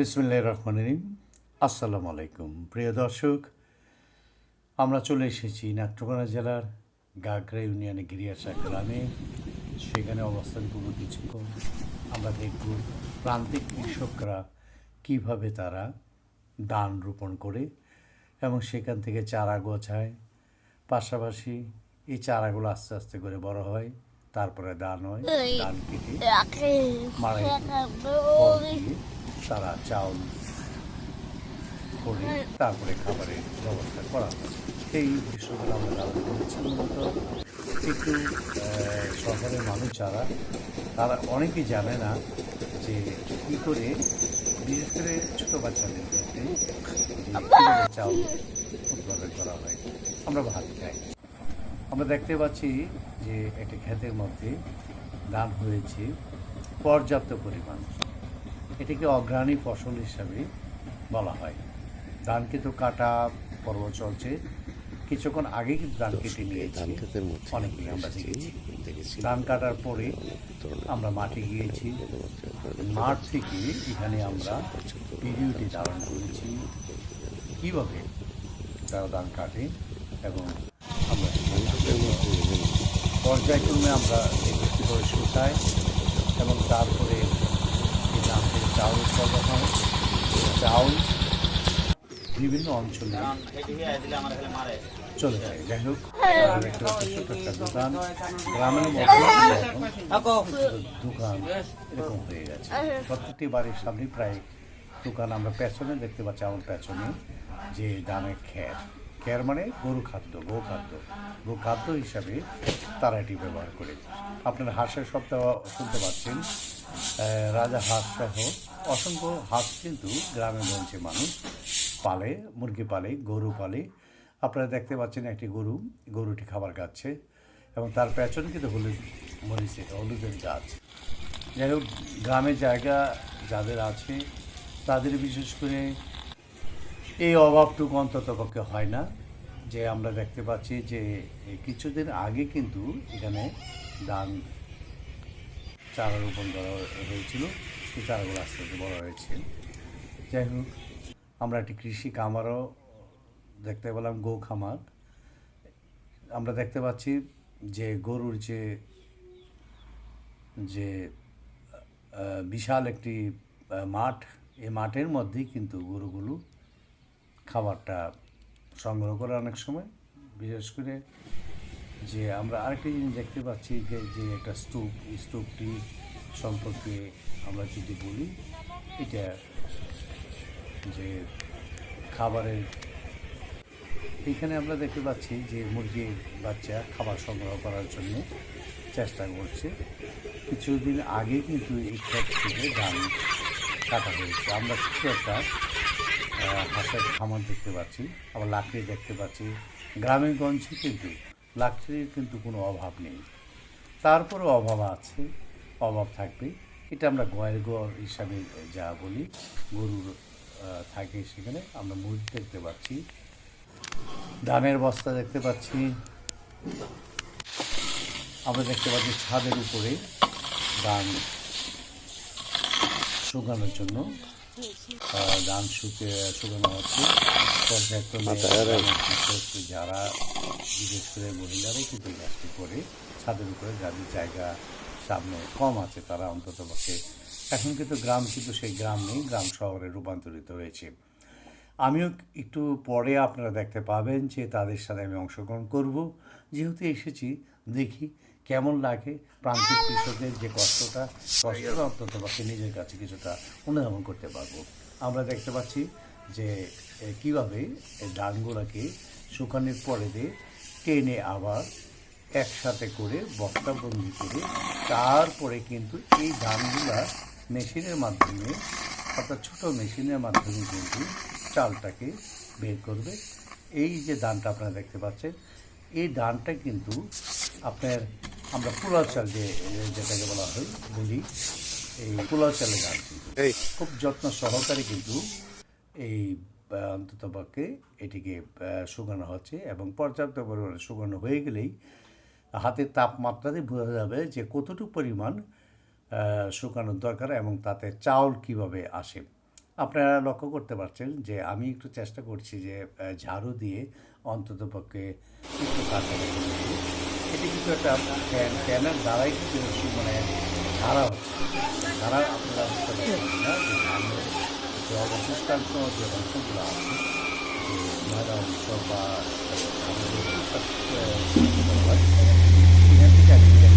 বিসমুল্লাহ রহমান রহিম। আসসালামু আলাইকুম। প্রিয় দর্শক আমরা চলে এসেছি নাট্যকোনা জেলার গাগরা ইউনিয়নে গিরিয়াশা গ্রামে। সেখানে অবস্থান করব কিছুক্ষণ। আমরা দেখব প্রান্তিক কৃষকরা কীভাবে তারা দান রোপণ করে এবং সেখান থেকে চারা গোছায়। পাশাপাশি এই চারাগুলো আস্তে আস্তে করে বড় হয় তারপরে ধান হয় ধান কেটে দিয়ে তারা চাউল করে তারপরে খাবারের ব্যবস্থা করা হয়। সেই বিষয়গুলো আমরা আলোচনা করেছি মূলত। একটু আহ, শহরের মানুষ যারা তারা অনেকেই জানে না যে কী করে বিশেষ করে ছোটো বাচ্চাদের ক্ষেত্রে চাউল উৎপাদন করা হয় আমরা ভাত খাই। আমরা দেখতে পাচ্ছি যে একটা ক্ষেতের মধ্যে ধান হয়েছে পর্যাপ্ত পরিমাণ। এটাকে অগ্রণী ফসল হিসাবে বলা হয়। ধান কিন্তু কাটা পর্ব চলছে। কিছুক্ষণ আগে কিন্তু ধান কেটে নিয়েছি অনেকেই আমরা দেখেছি। দেখেছি। ধান কাটার পরে আমরা মাঠে গিয়েছি। মাঠ থেকে এখানে আমরা ভিডিওটি ধারণ করেছি। কীভাবে তারা ধান কাটে এবং আমরা পর্যায়ক্রমে আমরা শুকাই এবং তারপরে চাউল উৎপাদন হয় চাউল বিভিন্ন অঞ্চলে। চলে যায় যাই হোক। একটা ছোট একটা দোকান। গ্রামের মধ্যে দোকান এরকম হয়ে গেছে। প্রত্যেকটি বাড়ির সামনে প্রায় দোকান আমরা পেছনে দেখতে পাচ্ছি আমার পেছনে যে ধানের খ্যার খ্যার মানে গরু খাদ্য গো খাদ্য। গো খাদ্য হিসাবে তারা এটি ব্যবহার করে। আপনার হাঁসের শব্দ শুনতে পাচ্ছেন। রাজা হাঁস সহ অসংখ্য হাঁস কিন্তু গ্রামে গঞ্জে মানুষ। পালে, মুরগি পালে, গরু পালে। আপনারা দেখতে পাচ্ছেন একটি গরু, গরুটি খাবার খাচ্ছে এবং তার পেছনে কিন্তু হলুদ মরিচের হলুদের গাছ। যাই হোক, গ্রামের জায়গা যাদের আছে, তাদের বিশেষ করে এই অভাবটুকু অন্তত পক্ষে হয় না। যে আমরা দেখতে পাচ্ছি যে কিছুদিন আগে কিন্তু এখানে ধান চারা রোপণ করা হয়েছিল। চারাগুলো আস্তে আস্তে বড় হয়েছে। যাই হোক, আমরা একটি কৃষি খামারও দেখতে পেলাম, গো খামার। আমরা দেখতে পাচ্ছি যে গরুর যে যে বিশাল একটি মাঠ এই মাঠের মধ্যেই কিন্তু গরুগুলো খাবারটা সংগ্রহ করে অনেক সময়। বিশেষ করে যে আমরা আরেকটি জিনিস দেখতে পাচ্ছি যে যে একটা স্তূপ স্তূপটি সম্পর্কে আমরা যদি বলি, এটা যে খাবারের, এখানে আমরা দেখতে পাচ্ছি যে মুরগির বাচ্চা খাবার সংগ্রহ করার জন্য চেষ্টা করছে। কিছুদিন আগে কিন্তু এই ক্ষেত থেকে ধান কাটা হয়েছে। আমরা ছোট্ট একটা হাঁসের খামার দেখতে পাচ্ছি, আবার লাকড়ি দেখতে পাচ্ছি। গ্রামে গঞ্জে কিন্তু লাকড়ির কিন্তু কোনো অভাব নেই। তারপরেও অভাব আছে। অভাব থাকবে। এটা আমরা গয়ের গড় হিসাবে যা বলি গরুর থাকে সেখানে আমরা মুরগি দেখতে পাচ্ছি। ধানের বস্তা দেখতে পাচ্ছি। আমরা দেখতে পাচ্ছি ছাদের উপরে ধান শুকানোর জন্য। ধান শুকে শুকানো হচ্ছে। পর্যায়ক্রমে যারা বিশেষ করে মহিলারাই কিন্তু এই কাজটি করে ছাদের উপরে যাদের জায়গা সামনে কম আছে তারা অন্তত পক্ষে। এখন কিন্তু গ্রাম কিন্তু সেই গ্রাম নেই গ্রাম শহরে রূপান্তরিত হয়েছে। আমিও একটু পরে আপনারা দেখতে পাবেন যে তাদের সাথে আমি অংশগ্রহণ করব। যেহেতু এসেছি দেখি কেমন লাগে প্রান্তিক কৃষকের যে কষ্টটা কষ্টটা অন্তত পক্ষে নিজের কাছে কিছুটা অনুধাবন করতে পারব। আমরা দেখতে পাচ্ছি যে কীভাবে কীভাবে এই ধানগুলোকে শুকানোর পরে দিয়ে টেনে আবার একসাথে করে বস্তাবন্দি করে তারপরে কিন্তু এই ধানগুলা মেশিনের মাধ্যমে অর্থাৎ ছোটো মেশিনের মাধ্যমে কিন্তু চালটাকে বের করবে। এই যে ধানটা আপনারা দেখতে পাচ্ছেন এই ধানটা কিন্তু আপনার আমরা পোলাও চাল যে যেটাকে বলা হয় বলি এই পোলাও চালের ধান কিন্তু। খুব যত্ন সহকারে কিন্তু এই আহ, অন্তত পক্ষে এটিকে শুকানো হচ্ছে এবং পর্যাপ্ত পরিমাণে শুকানো হয়ে গেলেই হাতের তাপমাত্রাতে বোঝা যাবে যে কতটুকু পরিমাণ শুকানোর দরকার এবং তাতে চাউল কীভাবে আসে। আপনারা লক্ষ্য করতে পারছেন যে আমি একটু চেষ্টা করছি যে ঝাড়ু দিয়ে অন্তত পক্ষে একটু এটি কিন্তু একটা ফ্যান, ফ্যানের দ্বারাই কিন্তু মানে ঝাড়া হচ্ছে। ঝাড়া আপনারা বুঝতে পারছেন না যে যে অবশিষ্টাংশ যে অংশগুলো আছে Madam Sofa, Sofa, Sofa, Sofa, Sofa, Sofa, Sofa, Sofa,